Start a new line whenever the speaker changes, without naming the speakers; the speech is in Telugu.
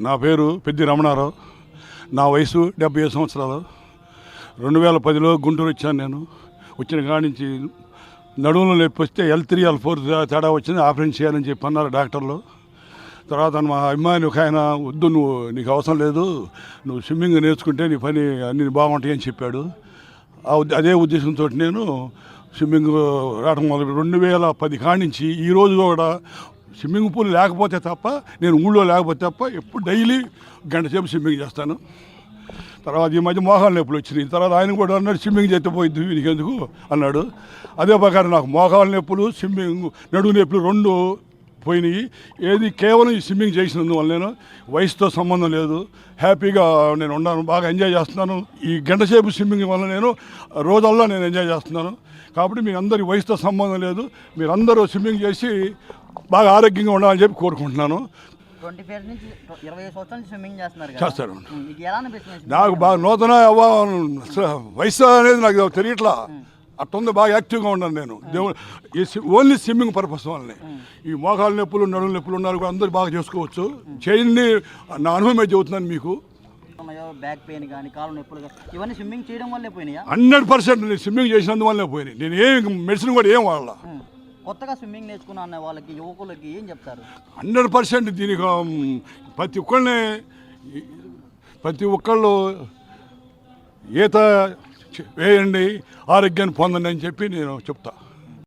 నా పేరు పెద్ది రమణారావు. నా వయసు డెబ్బై ఐదు సంవత్సరాలు. రెండు వేల పదిలో గుంటూరు వచ్చాను నేను. వచ్చిన కాడి నుంచి నడుములో నొప్పి వస్తే ఎల్ త్రీ ఎల్ ఫోర్ తేడా వచ్చింది. ఆపరేషన్ చేయాలని చెప్పి అన్నారు డాక్టర్లు. తర్వాత మా అభిమాని ఒక ఆయన వద్దు నువ్వు నీకు అవసరం లేదు. నువ్వు స్విమ్మింగ్ నేర్చుకుంటే నీ పని అన్ని బాగుంటాయి అని చెప్పాడు. ఆ ఉద్ద- అదే ఉద్దేశంతో నేను స్విమ్మింగ్ రావడం మొదలు రెండు వేల పది కాడి నుంచి ఈరోజు కూడా స్విమ్మింగ్ పూల్ లేకపోతే తప్ప నేను ఊళ్ళో లేకపోతే తప్ప ఎప్పుడు డైలీ గంట సేపు స్విమ్మింగ్ చేస్తాను. తర్వాత ఈ మధ్య మోకాలు నొప్పులు వచ్చినాయి. తర్వాత ఆయన కూడా అన్నాడు స్విమ్మింగ్ చేస్తే పోయింది వీనికి ఎందుకు? అన్నాడు. అదే ప్రకారం నాకు మోకాలు నొప్పులు స్విమ్మింగ్ నడుము నొప్పులు రెండు పోయినాయి. ఏది కేవలం ఈ స్విమ్మింగ్ చేసినందువల్ల నేను వయసుతో సంబంధం లేదు. హ్యాపీగా నేను ఉన్నాను బాగా ఎంజాయ్ చేస్తున్నాను. ఈ గంట సేపు స్విమ్మింగ్ వల్ల నేను రోజల్లా నేను ఎంజాయ్ చేస్తున్నాను. కాబట్టి మీ అందరి వయసుతో సంబంధం లేదు. మీరందరూ స్విమ్మింగ్ చేసి బాగా ఆరోగ్యంగా ఉండాలని చెప్పి కోరుకుంటున్నాను. చేస్తారు. నాకు బాగా నూతన వయసు అనేది నాకు తెలియట్లా. అట్టుంది బాగా యాక్టివ్గా ఉన్నాను నేను. దేవుడు ఈ ఓన్లీ స్విమ్మింగ్ పర్పస్ వల్లనే. ఈ మోకాలు నొప్పులు నడుము నొప్పులు ఉన్నారు కూడా అందరూ బాగా చేసుకోవచ్చు. చేయండి నా అనుభవమే చెబుతున్నాను మీకు.
బ్యాక్ పెయిన్ కానీ కాలు నొప్పులు కానీ ఇవన్నీ స్విమ్మింగ్ చేయడం వల్లే పోయినాయా?
హండ్రెడ్ పర్సెంట్ నేను స్విమ్మింగ్ చేసినందువల్లనే పోయినాయి. నేను ఏం మెడిసిన్ కూడా ఏం వాడాల.
కొత్తగా స్విమ్మింగ్ నేర్చుకున్న అన్న వాళ్ళకి యువకులకి ఏం చెప్తారు?
హండ్రెడ్ పర్సెంట్ దీనికి ప్రతి ఒక్కరిని ప్రతి ఒక్కళ్ళు ఈత వేయండి ఆరోగ్యాన్ని పొందండి అని చెప్పి నేను చెప్తాను